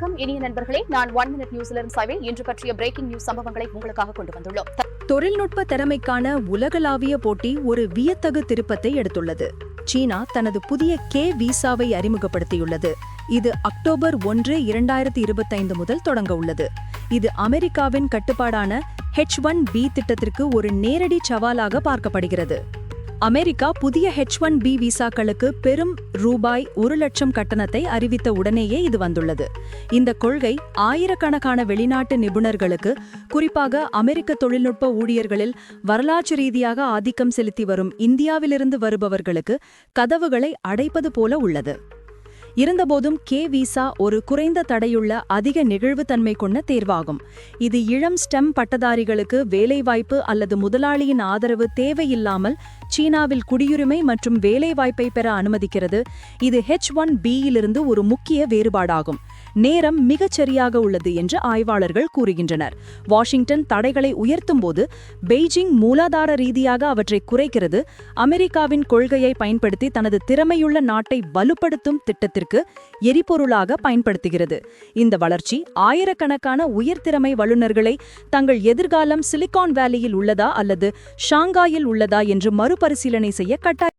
வணக்கம். இனிய நண்பர்களே நான் ஒன் மினிட் நியூஸிலிருந்து சைவே இன்று பற்றிய பிரேக்கிங் நியூஸ் சம்பவங்களை உங்களுக்காக கொண்டு வந்துள்ளோம். தொழில்நுட்ப திறமைக்கான உலகளாவிய போட்டி ஒரு வியத்தகு திருப்பத்தை எடுத்துள்ளது. சீனா தனது புதிய கே விசாவை அறிமுகப்படுத்தியுள்ளது. இது அக்டோபர் ஒன்று இரண்டாயிரத்தி இருபத்தைந்து முதல் தொடங்க உள்ளது. இது அமெரிக்காவின் கட்டுப்பாடான ஹெச் ஒன் பி திட்டத்திற்கு ஒரு நேரடி சவாலாக பார்க்கப்படுகிறது. அமெரிக்கா புதிய ஹெச் ஒன் பி விசாக்களுக்கு பெரும் ரூபாய் ஒரு லட்சம் கட்டணத்தை அறிவித்த உடனேயே இது வந்துள்ளது. இந்த கொள்கை ஆயிரக்கணக்கான வெளிநாட்டு நிபுணர்களுக்கு குறிப்பாக அமெரிக்க தொழில்நுட்ப ஊழியர்களில் வரலாற்று ரீதியாக ஆதிக்கம் செலுத்தி வரும் இந்தியாவிலிருந்து வருபவர்களுக்கு கதவுகளை அடைப்பது போல உள்ளது. இருந்தபோதும் கே விசா ஒரு குறைந்த தடையுள்ள அதிக நெகிழ்வுத்தன்மை கொண்ட தேர்வாகும். இது இளம் ஸ்டெம் பட்டதாரிகளுக்கு வேலைவாய்ப்பு அல்லது முதலாளியின் ஆதரவு தேவையில்லாமல் சீனாவில் குடியுரிமை மற்றும் வேலைவாய்ப்பை பெற அனுமதிக்கிறது. இது ஹெச் ஒன் பியிலிருந்து ஒரு முக்கிய வேறுபாடாகும். நேரம் மிகச் சரியாக உள்ளது என்று ஆய்வாளர்கள் கூறுகின்றனர். வாஷிங்டன் தடைகளை உயர்த்தும்போது பெய்ஜிங் மூலாதார ரீதியாக அவற்றை குறைக்கிறது. அமெரிக்காவின் கொள்கையை பயன்படுத்தி தனது திறமையுள்ள நாட்டை வலுப்படுத்தும் திட்டத்திற்கு எரிபொருளாக பயன்படுத்துகிறது. இந்த வளர்ச்சி ஆயிரக்கணக்கான உயர்திறமை வல்லுநர்களை தங்கள் எதிர்காலம் சிலிகான் வேலியில் உள்ளதா அல்லது ஷாங்காயில் உள்ளதா என்று மறு மறுபரிசீலனை செய்ய கட்டாய